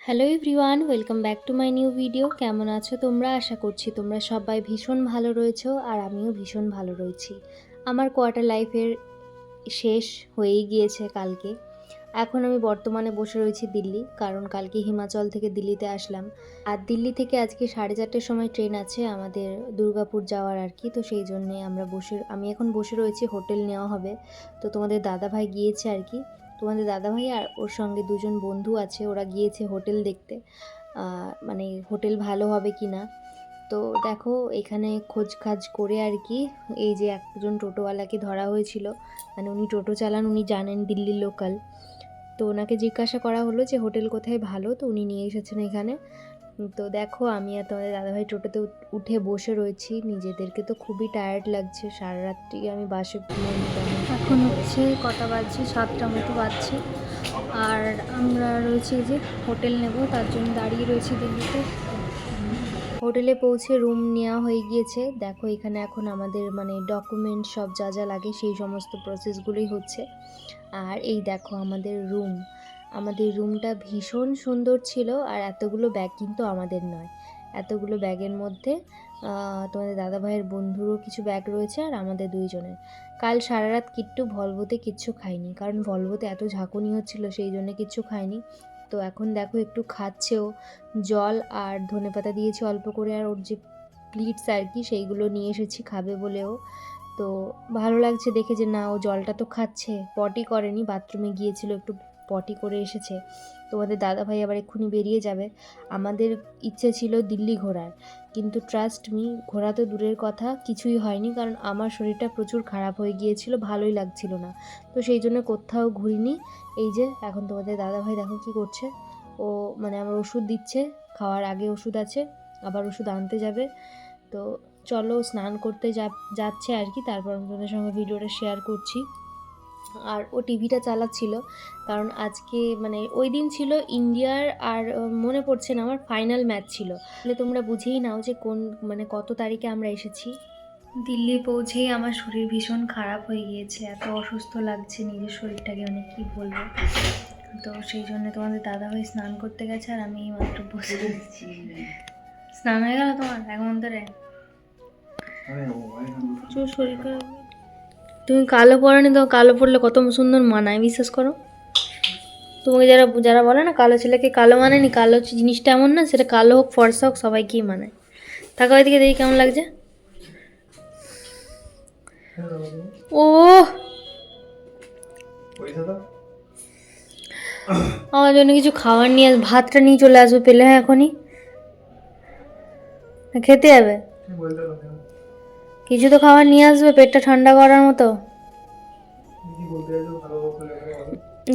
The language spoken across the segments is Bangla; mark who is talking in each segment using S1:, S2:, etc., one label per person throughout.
S1: Hello welcome back to my new video কেমন আছো তোমরা? আশা করছি তোমরা সবাই ভীষণ ভালো রয়েছো আর আমিও ভীষণ ভালো রয়েছি। আমার কোয়ার্টার লাইফের শেষ হয়েই গিয়েছে কালকে। এখন আমি বর্তমানে বসে রয়েছি দিল্লি, কারণ কালকে হিমাচল থেকে দিল্লিতে আসলাম। আর দিল্লি থেকে আজকে সাড়ে চারটের সময় ট্রেন আছে আমাদের দুর্গাপুর যাওয়ার আর কি, তো সেই জন্যে আমরা বসে, আমি এখন বসে রয়েছি, হোটেল নেওয়া হবে। তো তোমাদের দাদাভাই গিয়েছে আর কি। তোমাদের দাদাভাই আর ওর সঙ্গে দুজন বন্ধু আছে, ওরা গিয়েছে হোটেল দেখতে। মানে হোটেল ভালো হবে কি না তো দেখো, এখানে খোঁজ খাজ করে আর কি এই যে একজন টোটোওয়ালাকে ধরা হয়েছিল। মানে উনি টোটো চালান, উনি জানেন দিল্লির লোকাল। তো ওনাকে জিজ্ঞাসা করা হলো যে, হোটেল কোথায় ভালো? তো উনি নিয়ে এসেছেন এখানে। তো দেখো, আমি আর তোমাদের দাদাভাই টোটোতে উঠে বসে রয়েছি। নিজেদেরকে তো খুবই টায়ার্ড লাগছে। সারা রাত্রি আমি বাসে ঘুমিয়ে তেমন এখন হচ্ছে কটা বাজছে, সাতটা মতো বাজছে। আর আমরা রয়েছি যে হোটেল নেব, তার জন্য দাঁড়িয়ে রয়েছি দিল্লিতে। হোটেলে পৌঁছে রুম নেওয়া হয়ে গিয়েছে। দেখো এখানে এখন আমাদের মানে ডকুমেন্ট সব যা যা লাগে সেই সমস্ত প্রসেসগুলোই হচ্ছে। আর এই দেখো আমাদের রুম আমাদের রুমটা ভীষণ সুন্দর ছিল আর এতগুলো ব্যাগ কিন্তু আমাদের নয়। এতগুলো ব্যাগের মধ্যে তোমাদের দাদা ভাইয়ের বন্ধুরও কিছু ব্যাগ রয়েছে আর আমাদের দুইজনের। কাল সারা রাত কিট্টু ভলভোতে কিচ্ছু খায়নি। কারণ ভলভোতে এত ঝাঁকুনি হচ্ছিল সেই জন্য কিচ্ছু খায়নি। তো এখন দেখো একটু খাচ্ছেও। জল আর ধনে পাতা দিয়েছি অল্প করে আর ওর যে প্লিটস আর কি, সেইগুলো নিয়ে এসেছি, খাবে বলেও। তো ভালো লাগছে দেখে যে না, ও জলটা তো খাচ্ছে, পটি করেনি বাথরুমে গিয়েছিল একটু পটি করে এসেছে। তোমাদের দাদা ভাই আবার এক্ষুনি বেরিয়ে যাবে। আমাদের ইচ্ছে ছিল দিল্লি ঘোরার। কিন্তু ট্রাস্ট মি ঘোরা তো দূরের কথা, কিছুই হয়নি কারণ আমার শরীরটা প্রচুর খারাপ হয়ে গিয়েছিল, ভালোই লাগছিল না। তো সেই জন্য কোথাও ঘুরিনি। এই যে, এখন তোমাদের দাদা ভাই দেখো কি করছে। ও মানে আমার ওষুধ দিচ্ছে, খাওয়ার আগে ওষুধ আছে, আবার ওষুধ আনতে যাবে। তো চলো স্নান করতে যাচ্ছে আর কি, তারপর আমি তোমাদের সঙ্গে ভিডিওটা শেয়ার করছি। আর ও টিভিটা চালাচ্ছিল কারণ আজকে মানে ওই দিন ছিল ইন্ডিয়ার আর মনে পড়ছে না আমার ফাইনাল ম্যাচ ছিল তাহলে তোমরা বুঝেই নাও যে কোন মানে কত তারিখে আমরা এসেছি দিল্লি পৌঁছেই আমার শরীর ভীষণ খারাপ হয়ে গিয়েছে এত অসুস্থ লাগছে নিজের শরীরটাকে মানে কি বলব তো সেই জন্য তোমাদের দাদা ভাই স্নান করতে গেছে আর আমি এই মাত্র বসে স্নান হয়ে গেল তোমার এখন ধরে প্রচুর শরীর খারাপ তুমি কালো পরনি তো কালো পরলে কত সুন্দর মানায়, বিশ্বাস করো? তোমাকে যারা যারা বলে না, কালো ছেলেকে কালো মানেনি কালো জিনিসটা এমন না, সেটা কালো হোক, ফর্সা হোক, সবাইকেই মানায়। থাকা ওইদিকে দেখি কেমন লাগছে। ও আমার জন্য কিছু খাবার নিয়ে আস, ভাতটা নিয়ে চলে আসবে, পেলে হ্যাঁ এখনই। খেতে যাবে? কিছু তো খাবার নিয়ে আসবে, পেটটা ঠান্ডা করার মতো।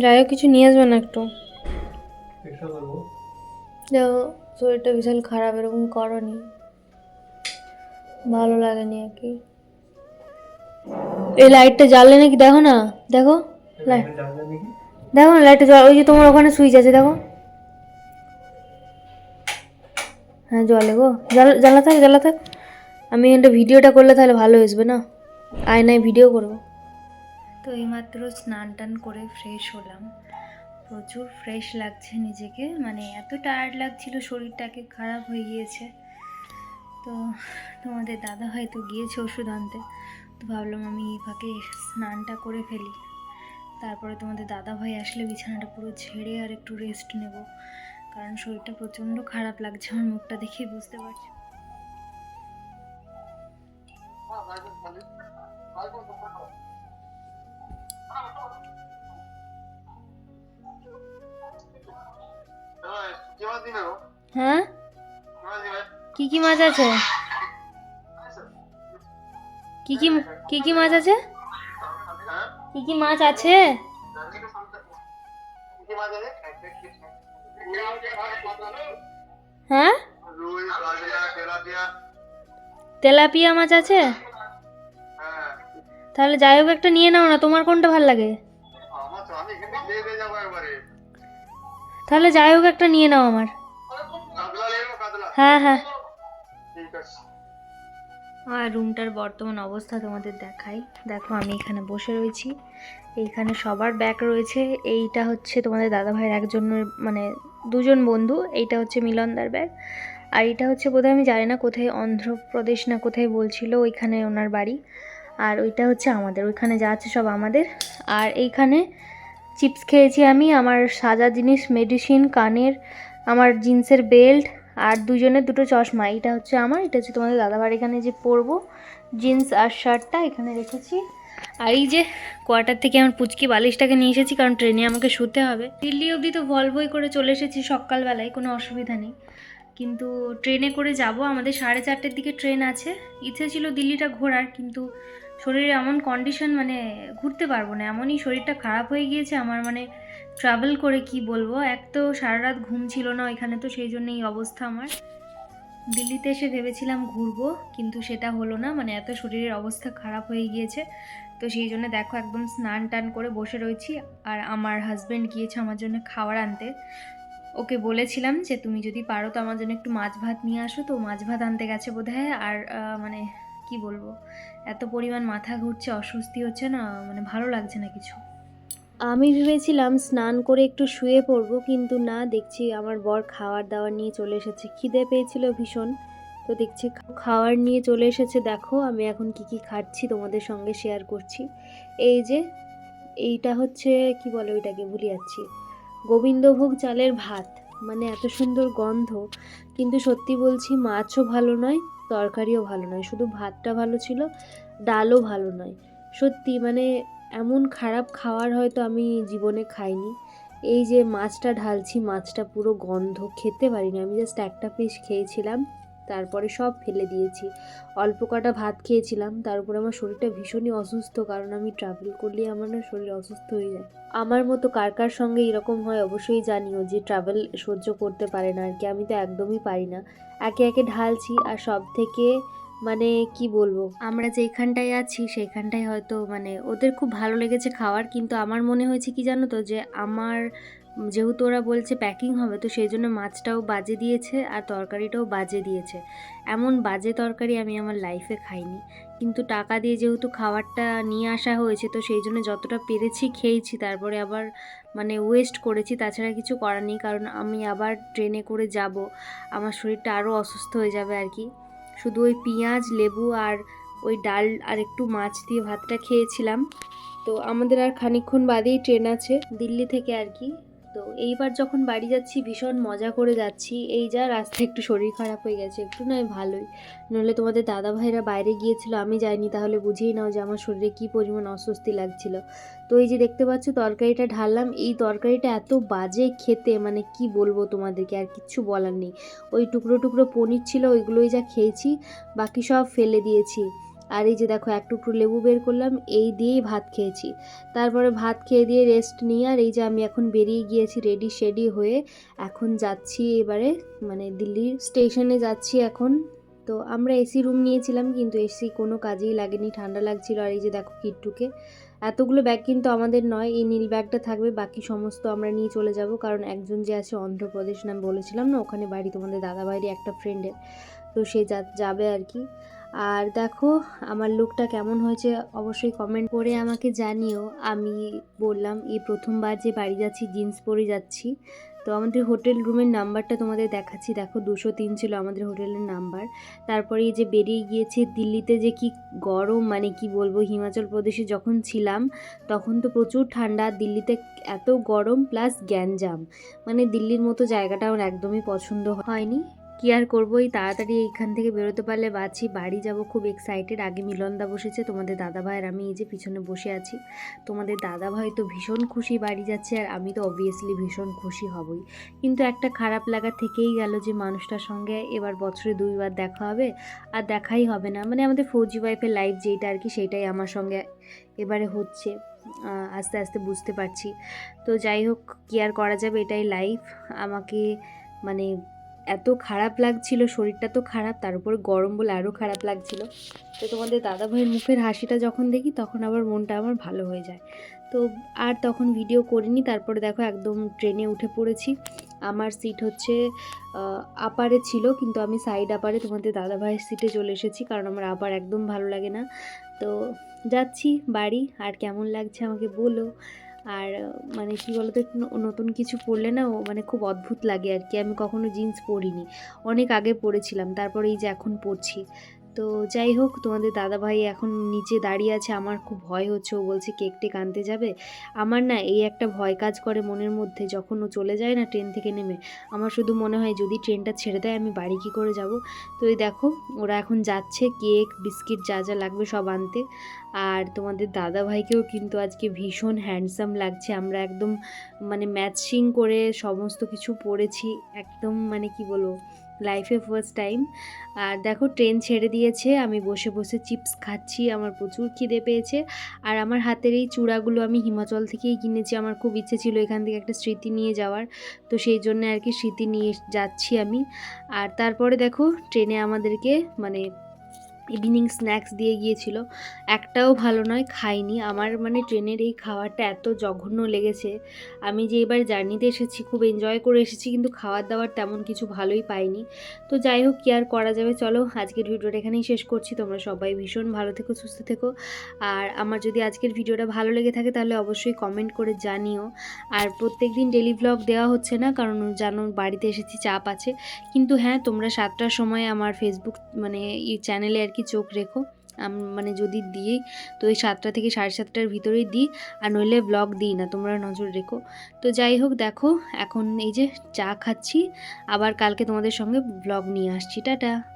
S1: যাই হোক, কিছু নিয়ে আসবে না একটু। দেখো শরীরটা বিশাল খারাপ, এরকম করনি। ভালো লাগেনি আর কি। এই লাইটটা জ্বালে নাকি, দেখো না, দেখো। লাইট দেখো না লাইটটা ওই যে তোমার ওখানে সুইচ আছে, দেখো। হ্যাঁ জলে গো। জ্বালা থাক জ্বালা থাক। আমি একটা ভিডিওটা করলে তাহলে ভালো আসবে না? আয়নায় ভিডিও করব। তো এইমাত্র স্নান টান করে ফ্রেশ হলাম। প্রচুর ফ্রেশ লাগছে নিজেকে মানে এত টায়ার্ড লাগছিল শরীরটাকে, খারাপ হয়ে গিয়েছে। তো তোমাদের দাদা হয়তো গিয়েছে ওষুধ আনতে। তো ভাবলাম আমি এই ফাঁকে স্নানটা করে ফেলি। তারপরে তোমাদের দাদা ভাই আসলে বিছানাটা পুরো ঝেড়ে আর একটু রেস্ট নেব। কারণ শরীরটা প্রচণ্ড খারাপ লাগছে আমার মুখটা দেখেই বুঝতে পারছি? হ্যাঁ? কি কি মাছ আছে? কি কি কি কি মাছ আছে? কি কি মাছ আছে? হ্যাঁ?
S2: তেলাপিয়া
S1: তেলাপিয়া মাছ আছে?
S2: হ্যাঁ।
S1: তাহলে যাই হোক একটা নিয়ে নাও না তোমার কোনটা ভালো লাগে? তাহলে যাই হোক, একটা নিয়ে নাও আমার। হ্যাঁ হ্যাঁ। আর রুমটার বর্তমান অবস্থা তোমাদের দেখাই। দেখো, আমি এখানে বসে রয়েছি। এইখানে সবার ব্যাগ রয়েছে। এইটা হচ্ছে তোমাদের দাদাভাইয়ের একজন মানে দুজন বন্ধু। এইটা হচ্ছে মিলনদার ব্যাগ আর এটা হচ্ছে বোধহয়, আমি জানি না কোথায়, অন্ধ্রপ্রদেশ না কোথায় বলছিল, ওইখানে ওনার বাড়ি। আর ওইটা হচ্ছে আমাদের। ওইখানে যা আছে সব আমাদের। আর এইখানে চিপস খেয়েছি আমি, আমার সাজা জিনিস মেডিসিন কানের, আমার জিন্সের বেল্ট আর দুজনের দুটো চশমা। এটা হচ্ছে আমার, এটা হচ্ছে তোমাদের দাদাবার এখানে যে পরবো জিন্স আর শার্টটা এখানে রেখেছি। আর এই যে কোয়ার্টার থেকে আমার পুচকি বালিশটাকে নিয়ে এসেছি, কারণ ট্রেনে আমাকে শুতে হবে। দিল্লি অবধি তো ভলভই করে চলে এসেছি সকালবেলায়, কোনো অসুবিধা নেই। কিন্তু ট্রেনে করে যাব, আমাদের সাড়ে চারটের দিকে ট্রেন আছে। ইচ্ছে ছিল দিল্লিটা ঘোরার, কিন্তু শরীরে এমন কন্ডিশন মানে ঘুরতে পারব না, এমনই শরীরটা খারাপ হয়ে গিয়েছে, আমার মানে ট্রাভেল করে কি বলব? এক তো সারা রাত ঘুম ছিল না ওইখানে তো সেই জন্য এই অবস্থা আমার। দিল্লিতে এসে ভেবেছিলাম ঘুরবো, কিন্তু সেটা হলো না মানে এত শরীরের অবস্থা খারাপ হয়ে গিয়েছে। তো সেই জন্য দেখো একদম স্নান টান করে বসে রয়েছি, আর আমার হাজব্যান্ড গিয়েছে আমার জন্য খাবার আনতে। ওকে বলেছিলাম যে, তুমি যদি পারো তো আমার জন্য একটু মাছ ভাত নিয়ে আসো। তো মাছ ভাত আনতে গেছে বোধহয়, আর মানে কি বলব? এত পরিমাণ মাথা ঘুরছে, অস্বস্তি হচ্ছে না মানে ভালো লাগছে না কিছু। আমি ভেবেছিলাম স্নান করে একটু শুয়ে পড়ব, কিন্তু না, দেখছি আমার বর খাওয়ার দাওয়ার নিয়ে চলে এসেছে। খিদে পেয়েছিল ভীষণ। তো দেখছি খাওয়ার নিয়ে চলে এসেছে। দেখো, আমি এখন কি কি খাচ্ছি, তোমাদের সঙ্গে শেয়ার করছি। এই যে, এইটা হচ্ছে, কি বলে ওইটাকে, ভুলে যাচ্ছি। গোবিন্দভোগ চালের ভাত। মানে এত সুন্দর গন্ধ। কিন্তু সত্যি বলছি, মাছও ভালো নয় তরকারিও ভালো নয়, শুধু ভাতটা ভালো ছিল, ডালও ভালো নয়। সত্যি মানে এমন খারাপ খাওয়ার হয়তো আমি জীবনে খাইনি। এই যে মাছটা ঢালছি, মাছটা পুরো গন্ধ, খেতে পারিনি। আমি জাস্ট একটা পিস খেয়েছিলাম। তারপরে সব ফেলে দিয়েছি। অল্প কটা ভাত খেয়েছিলাম, তারপরে আমার শরীরটা ভীষণই অসুস্থ, কারণ আমি ট্রাভেল করলে আমার না শরীর অসুস্থ হয়ে যায়। আমার মতো কার কার সঙ্গে এরকম হয় অবশ্যই জানিও যে ট্রাভেল সহ্য করতে পারে না আর কি, আমি তো একদমই পারি না। একে একে ঢালছি আর সব থেকে মানে কি বলব? আমরা যেখানটায় আছি, সেইখানটায় হয়তো মানে ওদের খুব ভালো লেগেছে খাওয়ার, কিন্তু আমার মনে হয়েছে কি জানো তো যে আমার যেহেতু ওরা বলছে প্যাকিং হবে, তো সেই জন্য মাছটাও বাজে দিয়েছে আর তরকারিটাও বাজে দিয়েছে। এমন বাজে তরকারি আমি আমার লাইফে খাইনি। কিন্তু টাকা দিয়ে যেহেতু খাবারটা নিয়ে আসা হয়েছে, তো সেই জন্য যতটা পেরেছি খেয়েছি, তারপরে আবার মানে ওয়েস্ট করেছি, তাছাড়া কিছু করার নেই, কারণ আমি আবার ট্রেনে করে যাব, আমার শরীরটা আরও অসুস্থ হয়ে যাবে আর কি। শুধু ওই পেঁয়াজ, লেবু আর ওই ডাল আর একটু মাছ দিয়ে ভাতটা খেয়েছিলাম। তো আমাদের আর খানিক্ষণ বাদেই ট্রেন আছে, দিল্লি থেকে আর কি। তো এইবার যখন বাড়ি যাচ্ছি, ভীষণ মজা করে যাচ্ছি। এই যা রাস্তায় একটু শরীর খারাপ হয়ে গেছে, একটু নয়, ভালোই। নইলে তোমাদের দাদা ভাইরা বাইরে গিয়েছিল, আমি যাইনি, তাহলে বুঝেই নাও যে আমার শরীরে কী পরিমাণ অস্বস্তি লাগছিল। তো এই যে দেখতে পাচ্ছ, তরকারিটা ঢাললাম। এই তরকারিটা এত বাজে খেতে মানে কি বলব তোমাদেরকে, আর কিচ্ছু বলার নেই। ওই টুকরো টুকরো পনির ছিল, ওইগুলোই যা খেয়েছি, বাকি সব ফেলে দিয়েছি। আর এই যে দেখো, এক টুকরো লেবু বের করলাম, এই দিয়েই ভাত খেয়েছি। তারপরে ভাত খেয়ে দিয়ে রেস্ট নিয়ে, আর এই যে আমি এখন বেরিয়ে গিয়েছি রেডি শেডি হয়ে, এখন যাচ্ছি এবারে মানে দিল্লির স্টেশনে যাচ্ছি এখন। তো আমরা এসি রুম নিয়েছিলাম, কিন্তু এসি কোনো কাজেই লাগেনি, ঠান্ডা লাগছিল, আর এই যে দেখো কিট্টুকে। এতগুলো ব্যাগ কিন্তু আমাদের নয়, এই নীল ব্যাগটা থাকবে, বাকি সমস্ত আমরা নিয়ে চলে যাব, কারণ একজন যে আছে অন্ধ্রপ্রদেশ নাম বলেছিলাম না, ওখানে বাড়ি তোমাদের দাদা বাড়ি একটা ফ্রেন্ডের তো সে যাবে আর কি। আর দেখো, আমার লুকটা কেমন হয়েছে অবশ্যই কমেন্ট করে আমাকে জানিও। আমি বললাম, এই প্রথমবার যে বাড়ি যাচ্ছি জিন্স পরে যাচ্ছি, তো আমাদের হোটেল রুমের নাম্বারটা তোমাদের দেখাচ্ছি। দেখো, দুশো তিন ছিল আমাদের হোটেলের নাম্বার তারপরে এই যে বেরিয়ে গিয়েছে দিল্লিতে যে কি গরম মানে কি বলব, হিমাচল প্রদেশে যখন ছিলাম, তখন তো প্রচুর ঠান্ডা। দিল্লিতে এত গরম প্লাস গ্যাঞ্জাম। মানে দিল্লির মতো জায়গাটা আমার একদমই পছন্দ হয়নি। কি আর করব এই তাড়াতাড়ি এইখান থেকে বেরোতে পারলে বাঁচি। বাড়ি যাব খুব এক্সাইটেড আগে মিলনদা বসেছে, তোমাদের দাদা ভাইয়ের আমি এই যে পিছনে বসে আছি। তোমাদের দাদা ভাই তো ভীষণ খুশি বাড়ি যাচ্ছে আর আমি তো অবভিয়াসলি ভীষণ খুশি হবই। কিন্তু একটা খারাপ লাগা থেকেই গেল যে মানুষটার সঙ্গে এবার বছরে দুইবার দেখা হবে আর দেখাই হবে না। মানে আমাদের ফৌজি ওয়াইফের লাইফ যেটা আর কি, সেটাই আমার সঙ্গে এবারে হচ্ছে। আস্তে আস্তে বুঝতে পারছি। তো যাই হোক, কি আর করা যাবে এটাই লাইফ আমাকে মানে এত খারাপ লাগছিল, শরীরটা তো খারাপ, তার উপরে গরম বলে আরও খারাপ লাগছিল। তো তোমাদের দাদা ভাইয়ের মুখের হাসিটা যখন দেখি, তখন আবার মনটা আমার ভালো হয়ে যায়। তো আর তখন ভিডিও করিনি, তারপরে দেখো একদম ট্রেনে উঠে পড়েছি। আমার সিট হচ্ছে আপারে ছিল, কিন্তু আমি সাইড আপারে তোমাদের দাদা ভাইয়ের সিটে চলে এসেছি, কারণ আমার আপার একদম ভালো লাগে না। তো যাচ্ছি বাড়ি, আর কেমন লাগছে আমাকে বলো। আর মানে কী বলতো নতুন কিছু পরলে না ও মানে খুব অদ্ভুত লাগে আর কি। আমি কখনো জিন্স পরিনি। অনেক আগে পরেছিলাম তারপরে এই যে এখন পরছি তো যাই হোক, তোমাদের দাদাভাই এখন নিচে দাঁড়িয়ে আছে। আমার খুব ভয় হচ্ছে। ও বলছে, কেক টেক আনতে যাবে? আমার না এই একটা ভয় কাজ করে মনের মধ্যে। যখন ও চলে যায় না ট্রেন থেকে নেমে, আমার শুধু মনে হয়, যদি ট্রেনটা ছেড়ে দেয়, আমি বাড়ি কী করে যাব? তো এই দেখো, ওরা এখন যাচ্ছে। কেক, বিস্কিট, যা যা লাগবে সব আনতে। আর তোমাদের দাদা ভাইকেও কিন্তু আজকে ভীষণ হ্যান্ডসাম লাগছে। আমরা একদম মানে ম্যাচিং করে সমস্ত কিছু পড়েছি একদম মানে কি বলব? লাইফে ফার্স্ট টাইম আর দেখো ট্রেন ছেড়ে দিয়েছে, আমি বসে বসে চিপস খাচ্ছি, আমার প্রচুর খিদে পেয়েছে। আর আমার হাতের এই চূড়াগুলো আমি হিমাচল থেকেই কিনেছি, আমার খুব ইচ্ছে ছিল এখান থেকে একটা স্মৃতি নিয়ে যাওয়ার। তো সেই জন্য আর কি স্মৃতি নিয়ে যাচ্ছি আমি। আর তারপরে দেখো ট্রেনে আমাদেরকে মানে ইভিনিং স্ন্যাক্স দিয়ে গিয়েছিল। একটাও ভালো নয়, খাইনি। আমার মানে ট্রেনের এই খাবারটা এত জঘন্য লেগেছে। আমি যে এবার জার্নিতে এসেছি, খুব এনজয় করে এসেছি, কিন্তু খাবার দাবার তেমন কিছু ভালোই পাইনি। তো যাই হোক, কি আর করা যাবে? চলো, আজকের ভিডিওটা এখানেই শেষ করছি। তোমরা সবাই ভীষণ ভালো থেকো, সুস্থ থেকো। আর আমার যদি আজকের ভিডিওটা ভালো লেগে থাকে, তাহলে অবশ্যই কমেন্ট করে জানিও। আর প্রত্যেক দিন ডেলি ব্লগ দেওয়া হচ্ছে না, কারণ জানো, বাড়িতে এসেছি, চাপ আছে। কিন্তু হ্যাঁ তোমরা সাতটার সময় আমার ফেসবুক মানে চ্যানেলে আর কি চোখ রেখো। মানে যদি দিই, তো এই সাতটা থেকে সাড়ে সাতটার ভিতরেই দিই, আর নইলে ব্লগ দিই না, তোমরা নজর রেখো। তো যাই হোক, দেখো, এখন এই যে চা খাচ্ছি, আবার কালকে তোমাদের সঙ্গে ব্লগ নিয়ে আসছি, টাটা।